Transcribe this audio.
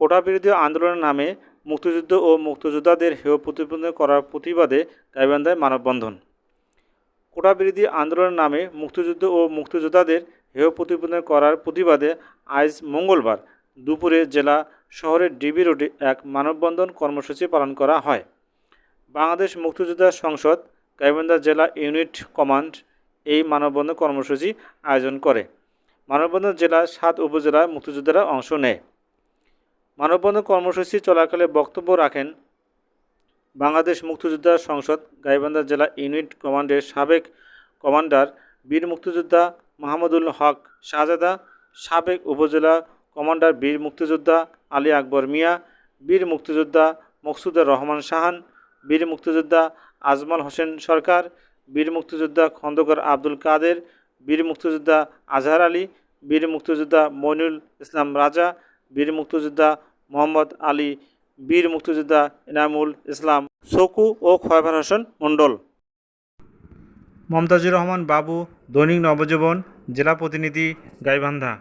কোটা বিরোধী আন্দোলনের নামে মুক্তিযুদ্ধ ও মুক্তিযোদ্ধাদের হেয় প্রতিপন্ন করার প্রতিবাদে গাইবান্ধায় মানববন্ধন। কোটা বিরোধী আন্দোলনের নামে মুক্তিযুদ্ধ ও মুক্তিযোদ্ধাদের হেয় প্রতিপন্ন করার প্রতিবাদে আজ মঙ্গলবার দুপুরে জেলা শহরের ডিবি রোডে এক মানববন্ধন কর্মসূচি পালন করা হয়। বাংলাদেশ মুক্তিযোদ্ধা সংসদ গাইবান্ধা জেলা ইউনিট কমান্ড এই মানববন্ধন কর্মসূচি আয়োজন করে। মানববন্ধন জেলার সাত উপজেলার মুক্তিযোদ্ধারা অংশ নেয়। মানববন্ধন কর্মসূচি চলাকালে বক্তব্য রাখেন বাংলাদেশ মুক্তিযোদ্ধা সংসদ, গাইবান্ধা জেলা ইউনিট কমান্ডের সাবেক কমান্ডার বীর মুক্তিযোদ্ধা মাহমুদুল হক শাহজাদা, সাবেক উপজেলা কমান্ডার বীর মুক্তিযোদ্ধা আলী আকবর মিয়া, বীর মুক্তিযোদ্ধা মকসুদুর রহমান শাহান, বীর মুক্তিযোদ্ধা আজমাল হোসেন সরকার, বীর মুক্তিযোদ্ধা খন্দকার আব্দুল কাদের, বীর মুক্তিযোদ্ধা আজহার আলী, বীর মুক্তিযোদ্ধা মইনুল ইসলাম রাজা, বীর মুক্তিযোদ্ধা মোহাম্মদ আলী বীর মুক্তিযোদ্ধা এনামুল ইসলাম সকু ও খয়বার হোসেন মণ্ডল। মমতাজুর রহমান বাবু, দৈনিক নবজীবন, জেলা প্রতিনিধি গাইবান্ধা।